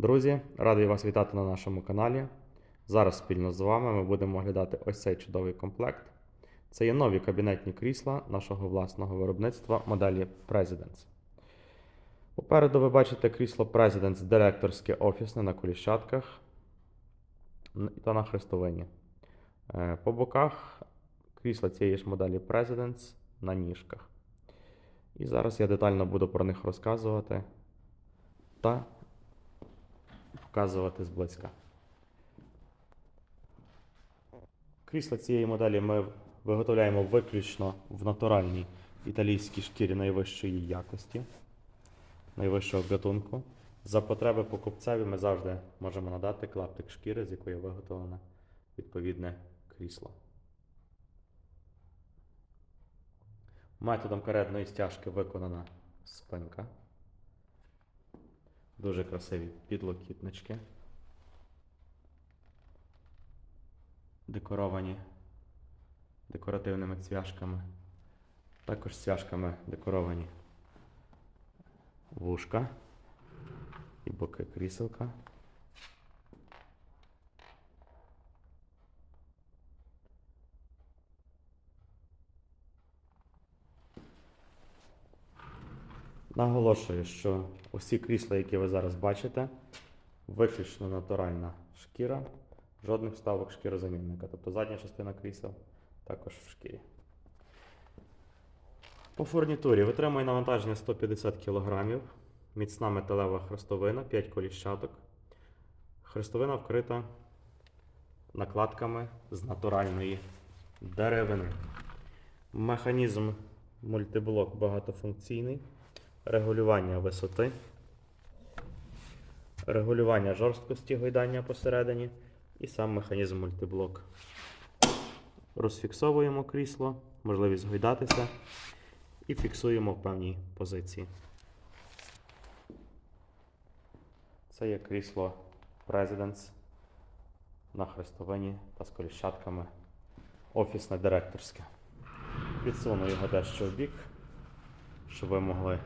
Друзі, радий вас вітати на нашому каналі. Зараз спільно з вами ми будемо оглядати ось цей чудовий комплект. Це є нові кабінетні крісла нашого власного виробництва моделі Presidents. Попереду ви бачите крісло Presidents директорське офісне на коліщатках та на хрестовині. Е, По боках крісла цієї ж моделі Presidents на ніжках. І зараз я детально буду про них розказувати та показувати зблизька. Крісла цієї моделі ми виготовляємо виключно в натуральній італійській шкірі найвищої якості, найвищого гатунку. За потреби покупцеві ми завжди можемо надати клаптик шкіри, з якої виготовлене відповідне крісло. Методом каретної стяжки виконана спинка. Дуже красиві підлокітнички. Декоровані декоративними цвяшками. Також цвяшками декоровані вушка і боки кріселка. Наголошую, що усі крісла, які ви зараз бачите, виключно натуральна шкіра, жодних вставок шкірозамінника. Тобто задня частина крісел також в шкірі. По фурнітурі витримує навантаження 150 кг, міцна металева хрестовина, 5 коліщаток. Хрестовина вкрита накладками з натуральної деревини. Механізм мультиблок багатофункційний регулювання висоти, регулювання жорсткості гойдання посередині і сам механізм мультиблок. Розфіксовуємо крісло, можливість гойдатися і фіксуємо в певній позиції. Це є крісло Presidents на хрестовині та з коліщатками офісне директорське. Підсуну його дещо в бік, щоб ви могли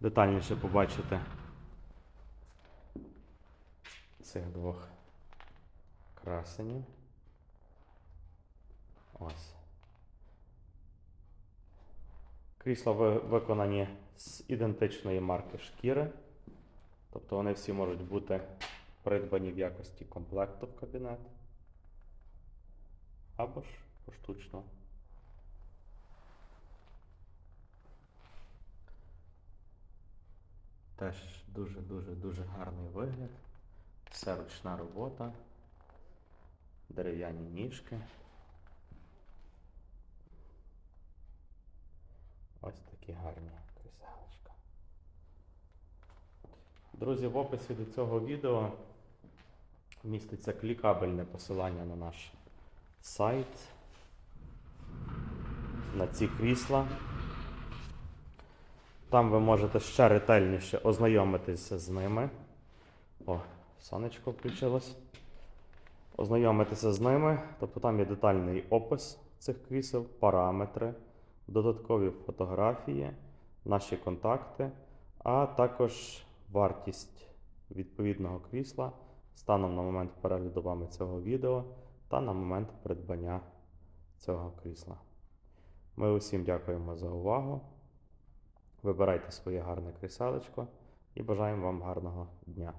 детальніше побачити цих двох красенів. Ось. Крісла виконані з ідентичної марки шкіри. Тобто вони всі можуть бути придбані в якості комплекту в кабінет. Або ж поштучно. Теж дуже-дуже-дуже гарний вигляд. Все ручна робота, дерев'яні ніжки. Ось такі гарні кріселечка. Друзі, в описі до цього відео міститься клікабельне посилання на наш сайт, на ці крісла. Там ви можете ще ретельніше ознайомитися з ними. О, сонечко включилось. Ознайомитися з ними. Тобто там є детальний опис цих крісел, параметри, додаткові фотографії, наші контакти, а також вартість відповідного крісла станом на момент перегляду вами цього відео та на момент придбання цього крісла. Ми усім дякуємо за увагу. Вибирайте своє гарне кріселечко і бажаємо вам гарного дня.